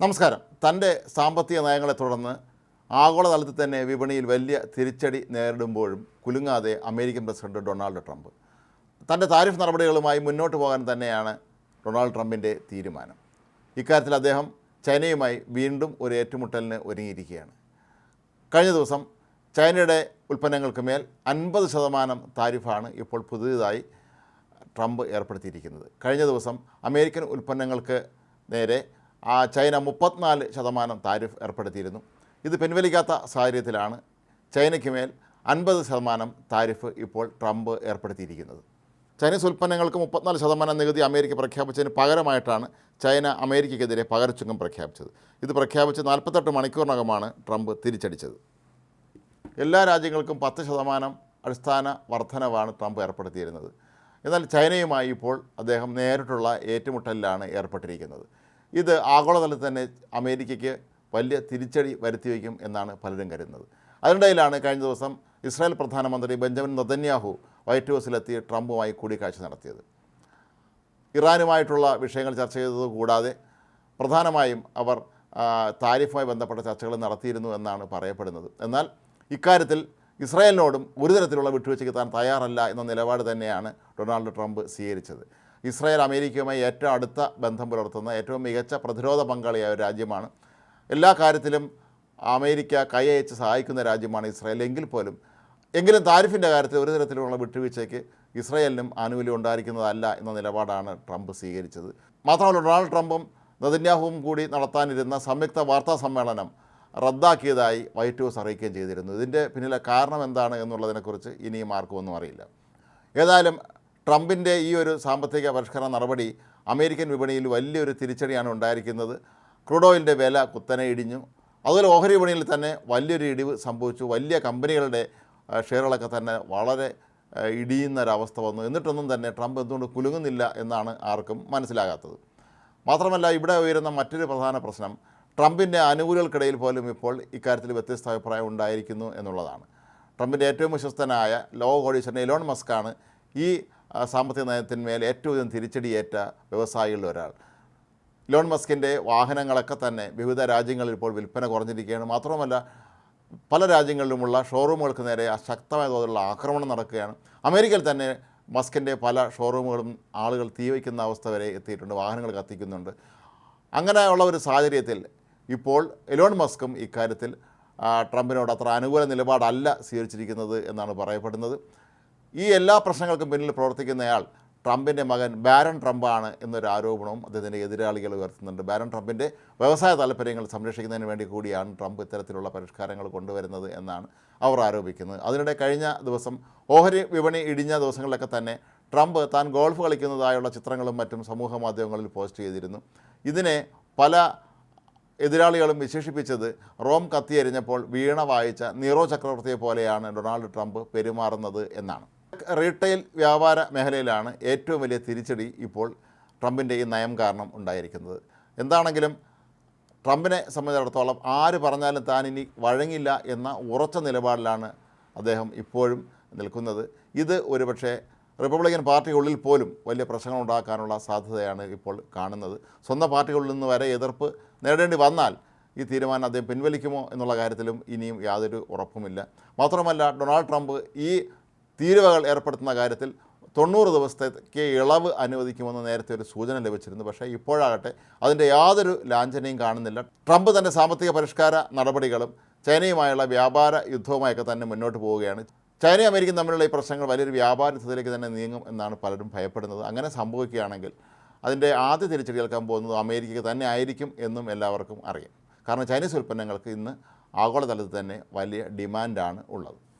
നമസ്കാരം. തന്റെ സാമ്പത്തിക നയങ്ങളെ തുടർന്ന് ആഗോളതലത്തിൽ തന്നെ വിപണിയിൽ വലിയ തിരിച്ചടി നേരിടുമ്പോഴും കുലുങ്ങാതെ അമേരിക്കൻ പ്രസിഡന്റ് ഡൊണാൾഡ് ട്രംപ്. തന്റെ താരിഫ് നടപടികളുമായി മുന്നോട്ട് പോകാൻ തന്നെയാണ് ഡൊണാൾഡ് ട്രംപിന്റെ തീരുമാനം. ഇക്കാര്യത്തിൽ അദ്ദേഹം ചൈനയുമായി വീണ്ടും ഒരു ഏറ്റുമുട്ടലിന് ഒരുങ്ങിയിരിക്കുകയാണ്. കഴിഞ്ഞ ദിവസം ചൈനയുടെ ഉൽപ്പന്നങ്ങൾക്ക് മേൽ അൻപത് ശതമാനം താരിഫാണ് ഇപ്പോൾ പുതിയതായി ട്രംപ് ഏർപ്പെടുത്തിയിരിക്കുന്നത്. കഴിഞ്ഞ ദിവസം അമേരിക്കൻ ഉൽപ്പന്നങ്ങൾക്ക് നേരെ ആ ചൈന മുപ്പത്തിനാല് ശതമാനം താരിഫ് ഏർപ്പെടുത്തിയിരുന്നു. ഇത് പിൻവലിക്കാത്ത സാഹചര്യത്തിലാണ് ചൈനയ്ക്ക് മേൽ അൻപത് ശതമാനം താരിഫ് ഇപ്പോൾ ട്രംപ് ഏർപ്പെടുത്തിയിരിക്കുന്നത്. ചൈനീസ് ഉൽപ്പന്നങ്ങൾക്ക് മുപ്പത്തിനാല് ശതമാനം നികുതി അമേരിക്ക പ്രഖ്യാപിച്ചതിന് പകരമായിട്ടാണ് ചൈന അമേരിക്കയ്ക്കെതിരെ പകരച്ചുങ്കം പ്രഖ്യാപിച്ചത്. ഇത് പ്രഖ്യാപിച്ച് നാൽപ്പത്തെട്ട് മണിക്കൂറിനകമാണ് ട്രംപ് തിരിച്ചടിച്ചത്. എല്ലാ രാജ്യങ്ങൾക്കും പത്ത് ശതമാനം അടിസ്ഥാന വർധനവാണ് ട്രംപ് ഏർപ്പെടുത്തിയിരുന്നത്. എന്നാൽ ചൈനയുമായി ഇപ്പോൾ അദ്ദേഹം നേരിട്ടുള്ള ഏറ്റുമുട്ടലിലാണ് ഏർപ്പെട്ടിരിക്കുന്നത്. ഇത് ആഗോളതലത്തിൽ തന്നെ അമേരിക്കയ്ക്ക് വലിയ തിരിച്ചടി വരുത്തി വയ്ക്കും എന്നാണ് പലരും കരുതുന്നത്. അതിനിടയിലാണ് കഴിഞ്ഞ ദിവസം ഇസ്രായേൽ പ്രധാനമന്ത്രി ബെഞ്ചമിൻ നദന്യാഹു വൈറ്റ് ഹൗസിലെത്തി ട്രംപുമായി കൂടിക്കാഴ്ച നടത്തിയത്. ഇറാനുമായിട്ടുള്ള വിഷയങ്ങൾ ചർച്ച ചെയ്തത് കൂടാതെ പ്രധാനമായും അവർ താരിഫുമായി ബന്ധപ്പെട്ട ചർച്ചകൾ നടത്തിയിരുന്നു എന്നാണ് പറയപ്പെടുന്നത്. എന്നാൽ ഇക്കാര്യത്തിൽ ഇസ്രായേലിനോടും ഒരു തരത്തിലുള്ള വിട്ടുവീഴ്ചയ്ക്ക് താൻ തയ്യാറല്ല എന്ന നിലപാട് തന്നെയാണ് ഡൊണാൾഡ് ട്രംപ് സ്വീകരിച്ചത്. ഇസ്രായേൽ അമേരിക്കയുമായി ഏറ്റവും അടുത്ത ബന്ധം പുലർത്തുന്ന ഏറ്റവും മികച്ച പ്രതിരോധ പങ്കാളിയായ ഒരു രാജ്യമാണ്. എല്ലാ കാര്യത്തിലും അമേരിക്ക കൈയച്ച് സഹായിക്കുന്ന രാജ്യമാണ് ഇസ്രായേൽ. എങ്കിൽ പോലും എങ്കിലും താരിഫിന്റെ കാര്യത്തിൽ ഒരു തരത്തിലുള്ള വിട്ടുവീഴ്ചയ്ക്ക് ഇസ്രായേലിനും ആനുകൂല്യം ഉണ്ടായിരിക്കുന്നതല്ല എന്ന നിലപാടാണ് ട്രംപ് സ്വീകരിച്ചത്. മാത്രമല്ല ഡൊണാൾഡ് ട്രംപും നെതന്യാഹുവും കൂടി നടത്താനിരുന്ന സംയുക്ത വാർത്താ സമ്മേളനം റദ്ദാക്കിയതായി വൈറ്റ് ഹൗസ് അറിയിക്കുകയും ചെയ്തിരുന്നു. ഇതിന്റെ പിന്നിലെ കാരണം എന്താണ് എന്നുള്ളതിനെക്കുറിച്ച് ഇനിയും ആർക്കും ഒന്നും അറിയില്ല. ഏതായാലും ട്രംപിന്റെ ഈ ഒരു സാമ്പത്തിക പരിഷ്കരണ നടപടി അമേരിക്കൻ വിപണിയിൽ വലിയൊരു തിരിച്ചടിയാണ് ഉണ്ടായിരിക്കുന്നത്. ക്രൂഡ് ഓയിലിന്റെ വില കുത്തനെ ഇടിഞ്ഞു. അതുപോലെ ഓഹരി വിപണിയിൽ തന്നെ വലിയൊരു ഇടിവ് സംഭവിച്ചു. വലിയ കമ്പനികളുടെ ഷെയറുകളൊക്കെ തന്നെ വളരെ ഇടിയുന്നൊരവസ്ഥ വന്നു. എന്നിട്ടൊന്നും തന്നെ ട്രംപ് എന്തുകൊണ്ട് കുലുങ്ങുന്നില്ല എന്നാണ് ആർക്കും മനസ്സിലാകാത്തത്. മാത്രമല്ല ഇവിടെ ഉയരുന്ന മറ്റൊരു പ്രധാന പ്രശ്നം ട്രംപിന്റെ അനുകൂലികൾക്കിടയിൽ പോലും ഇപ്പോൾ ഇക്കാര്യത്തിൽ വ്യത്യസ്ത അഭിപ്രായം ഉണ്ടായിരിക്കുന്നു എന്നുള്ളതാണ്. ട്രംപിന്റെ ഏറ്റവും വിശ്വസ്തനായ ലോ കോടീശ്വരൻ എലോൺ മസ്കാണ് ഈ സാമ്പത്തിക നയത്തിന്മേൽ ഏറ്റവും അധികം തിരിച്ചടിയേറ്റ വ്യവസായികളിൽ ഒരാൾ. ലോൺ മസ്കിന്റെ വാഹനങ്ങളൊക്കെ തന്നെ വിവിധ രാജ്യങ്ങളിൽ ഇപ്പോൾ വിൽപ്പന കുറഞ്ഞിരിക്കുകയാണ്. മാത്രമല്ല പല രാജ്യങ്ങളിലുമുള്ള ഷോറൂമുകൾക്ക് നേരെ ശക്തമായ തോതിലുള്ള ആക്രമണം നടക്കുകയാണ്. അമേരിക്കയിൽ തന്നെ മസ്കിന്റെ പല ഷോറൂമുകളും ആളുകൾ തീവയ്ക്കുന്ന അവസ്ഥ വരെ എത്തിയിട്ടുണ്ട് വാഹനങ്ങൾ കത്തിക്കുന്നുണ്ട്. അങ്ങനെയുള്ള ഒരു സാഹചര്യത്തിൽ ഇപ്പോൾ എലോൺ മസ്കും ഇക്കാര്യത്തിൽ ട്രംപിനോട് അത്ര അനുകൂല നിലപാടല്ല സ്വീകരിച്ചിരിക്കുന്നത് എന്നാണ് പറയപ്പെടുന്നത്. ഈ എല്ലാ പ്രശ്നങ്ങൾക്കും പിന്നിൽ പ്രവർത്തിക്കുന്നയാൾ ട്രംപിന്റെ മകൻ ബാരൺ ട്രംപാണ് എന്നൊരു ആരോപണവും അദ്ദേഹത്തിന്റെ എതിരാളികൾ ഉയർത്തുന്നുണ്ട്. ബാരൺ ട്രംപിന്റെ വ്യവസായ താല്പര്യങ്ങൾ സംരക്ഷിക്കുന്നതിന് വേണ്ടി കൂടിയാണ് ട്രംപ് ഇത്തരത്തിലുള്ള പരിഷ്കാരങ്ങൾ കൊണ്ടുവരുന്നത് എന്നാണ് അവർ ആരോപിക്കുന്നത്. അതിനിടെ കഴിഞ്ഞ ദിവസം ഓഹരി വിപണി ഇടിഞ്ഞ ദിവസങ്ങളിലൊക്കെ തന്നെ ട്രംപ് താൻ ഗോൾഫ് കളിക്കുന്നതായുള്ള ചിത്രങ്ങളും മറ്റും സമൂഹ മാധ്യമങ്ങളിൽ പോസ്റ്റ് ചെയ്തിരുന്നു. ഇതിനെ പല എതിരാളികളും വിശേഷിപ്പിച്ചത് റോം കത്തിയെരിഞ്ഞപ്പോൾ വീണ വായിച്ച നീറോ ചക്രവർത്തിയെ പോലെയാണ് ഡൊണാൾഡ് ട്രംപ് പെരുമാറുന്നത് എന്നാണ്. റീറ്റെയിൽ വ്യാപാര മേഖലയിലാണ് ഏറ്റവും വലിയ തിരിച്ചടി ഇപ്പോൾ ട്രംപിന്റെ ഈ നയം കാരണം ഉണ്ടായിരിക്കുന്നത്. എന്താണെങ്കിലും ട്രംപിനെ സംബന്ധിച്ചിടത്തോളം ആര് പറഞ്ഞാലും താൻ ഇനി വഴങ്ങില്ല എന്ന ഉറച്ച നിലപാടിലാണ് അദ്ദേഹം ഇപ്പോഴും നിൽക്കുന്നത്. ഇത് ഒരുപക്ഷെ റിപ്പബ്ലിക്കൻ പാർട്ടിക്കുള്ളിൽ പോലും വലിയ പ്രശ്നങ്ങൾ ഉണ്ടാക്കാനുള്ള സാധ്യതയാണ് ഇപ്പോൾ കാണുന്നത്. സ്വന്തം പാർട്ടികളിൽ നിന്ന് വരെ എതിർപ്പ് നേടേണ്ടി വന്നാൽ ഈ തീരുമാനം അദ്ദേഹം പിൻവലിക്കുമോ എന്നുള്ള കാര്യത്തിലും ഇനിയും യാതൊരു ഉറപ്പുമില്ല. മാത്രമല്ല ഡൊണാൾഡ് ട്രംപ് ഈ തീരുവകൾ ഏർപ്പെടുത്തുന്ന കാര്യത്തിൽ തൊണ്ണൂറ് ദിവസത്തേക്ക് ഇളവ് അനുവദിക്കുമെന്ന് നേരത്തെ ഒരു സൂചന ലഭിച്ചിരുന്നു. പക്ഷേ ഇപ്പോഴാകട്ടെ അതിന്റെ യാതൊരു ലാഞ്ചനയും കാണുന്നില്ല. ട്രംപ് തന്റെ സാമ്പത്തിക പരിഷ്കാര നടപടികളും ചൈനയുമായുള്ള വ്യാപാര യുദ്ധവുമായൊക്കെ തന്നെ മുന്നോട്ട് പോവുകയാണ്. ചൈനയും അമേരിക്കയും തമ്മിലുള്ള ഈ പ്രശ്നങ്ങൾ വലിയൊരു വ്യാപാര യുദ്ധത്തിലേക്ക് തന്നെ നീങ്ങും എന്നാണ് പലരും ഭയപ്പെടുന്നത്. അങ്ങനെ സംഭവിക്കുകയാണെങ്കിൽ അതിന്റെ ആദ്യ തിരിച്ചടി കേൾക്കാൻ പോകുന്നത് അമേരിക്കയ്ക്ക് തന്നെ ആയിരിക്കും എന്നും എല്ലാവർക്കും അറിയാം. കാരണം ചൈനീസ് ഉൽപ്പന്നങ്ങൾക്ക് ഇന്ന് ആഗോളതലത്തിൽ തന്നെ വലിയ ഡിമാൻഡാണ് ഉള്ളത്.